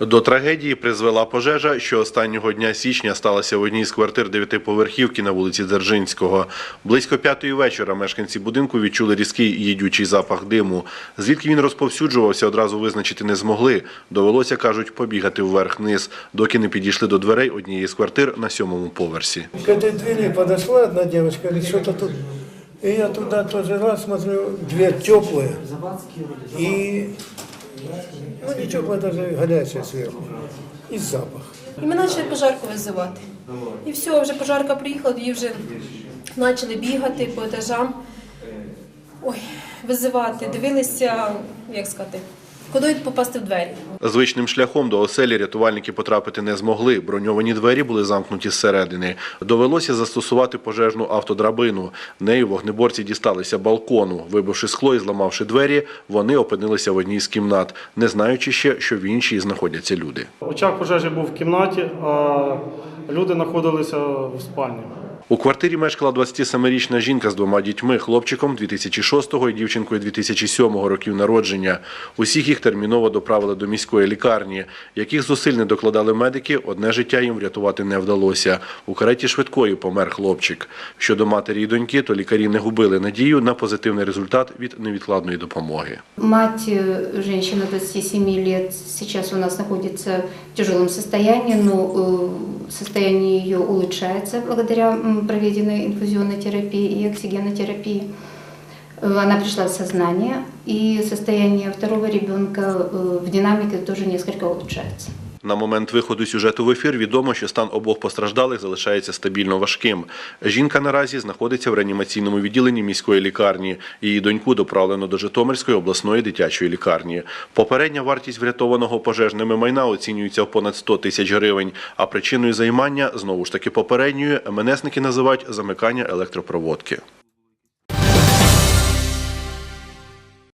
До трагедії призвела пожежа, що останнього дня січня сталася в одній з квартир дев'ятиповерхівки на вулиці Дзержинського. Близько п'ятої вечора мешканці будинку відчули різкий їдючий запах диму. Звідки він розповсюджувався, одразу визначити не змогли. Довелося, кажуть, побігати вверх-вниз, доки не підійшли до дверей однієї з квартир на сьомому поверсі. К этой двери подошла одна девочка, говорит, что-то тут. И я туда тоже раз смотрю, дверь теплая. И, ну нічого даже горячая сверху. И запах. І ми почали пожарку визивати. І все, вже пожарка приїхала, її вже почали бігати по етажам. Ой, визивати, дивилися, як сказати, куди попасти в двері. Звичним шляхом до оселі рятувальники потрапити не змогли. Броньовані двері були замкнуті зсередини. Довелося застосувати пожежну автодрабину. Нею вогнеборці дісталися балкону. Вибивши скло і зламавши двері, вони опинилися в одній з кімнат, не знаючи ще, що в іншій знаходяться люди. Очаг пожежі був в кімнаті, а люди знаходилися в спальні. У квартирі мешкала 27-річна жінка з двома дітьми, хлопчиком 2006 і дівчинкою 2007 років народження. Усіх їх терміново доправили до міської лікарні. Яких зусиль не докладали медики, одне життя їм врятувати не вдалося. У кареті швидкої помер хлопчик. Щодо матері і доньки, то лікарі не губили надію на позитивний результат від невідкладної допомоги. Мать, женщина 27 лет, сейчас у нас находится в тяжелом состоянии, но э, состояние ее улучшается благодаря проведенной инфузионной терапии и оксигенотерапии. Э, Она пришла в сознание, и состояние второго ребенка э, в динамике тоже несколько улучшается. На момент виходу сюжету в ефір відомо, що стан обох постраждалих залишається стабільно важким. Жінка наразі знаходиться в реанімаційному відділенні міської лікарні. Її доньку доправлено до Житомирської обласної дитячої лікарні. Попередня вартість врятованого пожежними майна оцінюється в понад 100 тисяч гривень. А причиною займання знову ж таки попередньою МНСники називають замикання електропроводки.